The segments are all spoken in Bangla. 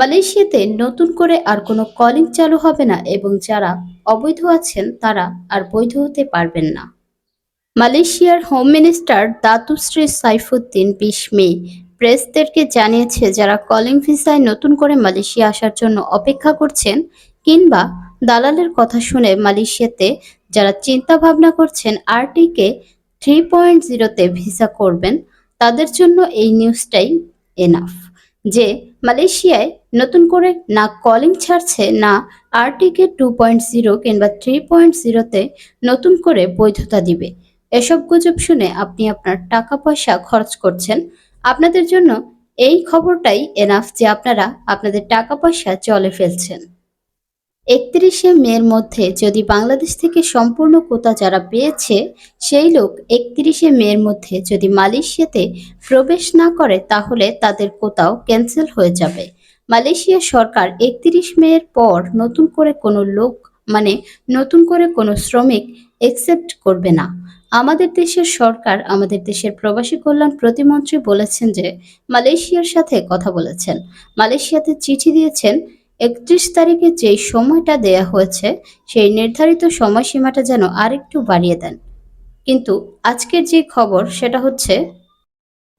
মালয়েশিয়াতে নতুন করে আর কোনো কলিং চালু হবে না এবং যারা অবৈধ আছেন তারা আর বৈধ হতে পারবেন না। মালয়েশিয়ার হোম মিনিস্টার দাতুশ্রী সাইফুদ্দিন বিশ মে প্রেসদেরকে জানিয়েছে, যারা কলিং ভিসায় নতুন করে মালয়েশিয়া আসার জন্য অপেক্ষা করছেন কিংবা দালালের কথা শুনে মালয়েশিয়াতে যারা চিন্তা ভাবনা করছেন আরটিকে থ্রি পয়েন্ট জিরোতে ভিসা করবেন, তাদের জন্য এই নিউজটাই এনাফ যে মালয়েশিয়ায় নতুন করে না কলিং ছাড়ছে, না আরটিকে টু পয়েন্ট জিরো কিংবা থ্রি পয়েন্ট জিরোতে নতুন করে বৈধতা দিবে। এসব গুজব শুনে আপনি আপনার টাকা পয়সা খরচ করছেন। আপনাদের জন্য এই খবরটাই এনাফ যে আপনারা আপনাদের টাকা পয়সা চলে ফেলছেন। একত্রিশে মের মধ্যে যদি বাংলাদেশ থেকে সম্পূর্ণ কোটা যারা পেয়েছে, সেই লোক একত্রিশে মের মধ্যে যদি মালয়েশিয়াতে প্রবেশ না করে, তাহলে তাদের কোটাও ক্যান্সেল হয়ে যাবে। মালয়েশিয়া সরকার একত্রিশ মের পর নতুন করে কোনো লোক মানে নতুন করে কোনো শ্রমিক একসেপ্ট করবে না। আমাদের দেশের সরকার, আমাদের দেশের প্রবাসী কল্যাণ প্রতিমন্ত্রী বলেছেন যে, মালয়েশিয়ার সাথে কথা বলেছেন। মালয়েশিয়াতে চিঠি দিয়েছেন একত্রিশ তারিখে যেই সময়টা দেয়া হয়েছে, সেই নির্ধারিত সময়সীমাটা যেন আরেকটু বাড়িয়ে দেন। কিন্তু আজকের যে খবর, সেটা হচ্ছে,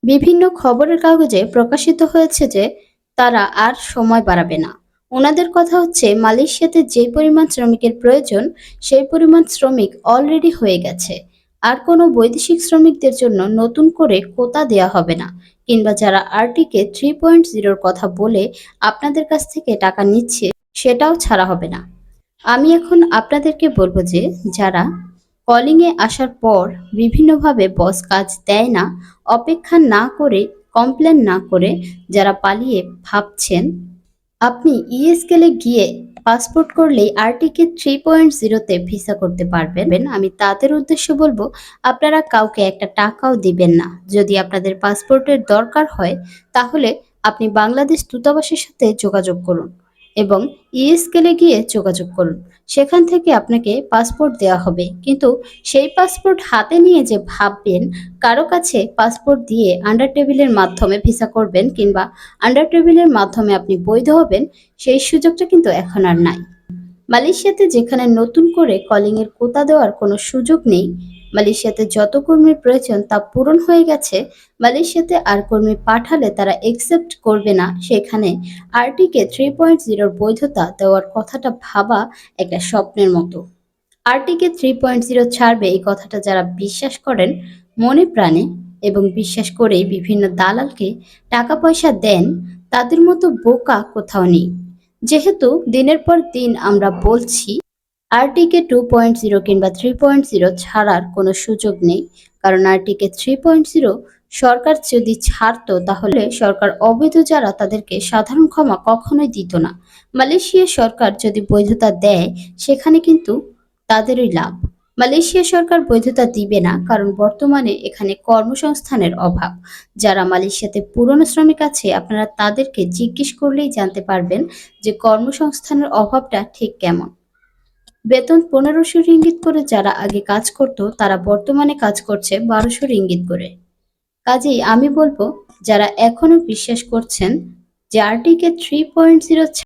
বিভিন্ন খবরের কাগজে প্রকাশিত হয়েছে যে তারা আর সময় বাড়াবে না। ওনাদের কথা হচ্ছে, মালয়েশিয়াতে যে পরিমাণ শ্রমিকের প্রয়োজন, সেই পরিমাণ শ্রমিক অলরেডি হয়ে গেছে। আর কোনো বৈদেশিক শ্রমিকদের জন্য নতুন করে কোতা দেয়া হবে না, কিংবা যারা আরটিকে থ্রি পয়েন্ট জিরোর কথা বলে আপনাদের কাছ থেকে টাকা নিচ্ছে সেটাও ছাড়া হবে না। আমি এখন আপনাদেরকে বলব যে, যারা কলিংয়ে আসার পর বিভিন্নভাবে বস কাজ দেয় না, অপেক্ষা না করে, কমপ্লেন না করে যারা পালিয়ে ভাবছেন আপনি ইএসকেলে গিয়ে পাসপোর্ট করলেই আরটিকে থ্রি পয়েন্ট জিরোতে ভিসা করতে পারবেন। আমি তাদের উদ্দেশ্য বলব, আপনারা কাউকে একটা টাকাও দিবেন না। যদি আপনাদের পাসপোর্টের দরকার হয়, তাহলে আপনি বাংলাদেশ দূতাবাসের সাথে যোগাযোগ করুন। এবং ইএসকেলে গিয়ে যোগাযোগ করুন। সেখান থেকে আপনাকে পাসপোর্ট দেওয়া হবে। কিন্তু সেই পাসপোর্ট হাতে নিয়ে যে ভাববেন, কারও কাছে পাসপোর্ট দিয়ে আন্ডার টেবিলের মাধ্যমে ভিসা করবেন কিংবা আন্ডার টেবিলের মাধ্যমে আপনি বৈধ হবেন, সেই সুযোগটা কিন্তু এখন আর নাই। মালয়েশিয়াতে যেখানে নতুন করে কলিংয়ের কোতা দেওয়ার কোনো সুযোগ নেই মালয়েশিয়াতে যত কর্মীর প্রয়োজন তা পূরণ হয়ে গেছে, মালয়েশিয়াতে আর কর্মী পাঠালে তারা একসেপ্ট করবে না। সেখানে আরটিকে থ্রি পয়েন্ট জিরোর বৈধতা দেওয়ার কথাটা ভাবা একটা স্বপ্নের মতো। আরটিকে থ্রি পয়েন্ট জিরো ছাড়বে এই কথাটা যারা বিশ্বাস করেন, মনে প্রাণে এবং বিশ্বাস করেই বিভিন্ন দালালকে টাকা পয়সা দেন, তাদের মতো বোকা কোথাও নেই। যেহেতু দিনের পর দিন আমরা বলছি আরটিকে টু পয়েন্ট জিরো কিংবা থ্রি পয়েন্ট জিরো ছাড়ার কোনো সুযোগ নেই। কারণ আরটিকে থ্রি পয়েন্ট জিরো সরকার যদি ছাড়তো, তাহলে সরকার অবৈধ যারা, তাদেরকে সাধারণ ক্ষমা কখনোই দিত না। মালয়েশিয়া সরকার যদি বৈধতা দেয়, সেখানে কিন্তু তাদেরই লাভ। মালয়েশিয়া সরকার বৈধতা দিবে না, কারণ বর্তমানে এখানে কর্মসংস্থানের অভাব। যারা মালয়েশিয়াতে পুরনো শ্রমিক আছে, আপনারা তাদেরকে জিজ্ঞেস করলেই জানতে পারবেন যে কর্মসংস্থানের অভাবটা ঠিক কেমন। বেতন পনেরোশো রিঙ্গিত করে যারা আগে কাজ করত, তারা বর্তমানে কাজ করছে বারোশো রিঙ্গিত করে। কাজেই আমি বলব, যারা এখনও বিশ্বাস করছেন যে আর্টিকে থ্রি পয়েন্ট জিরো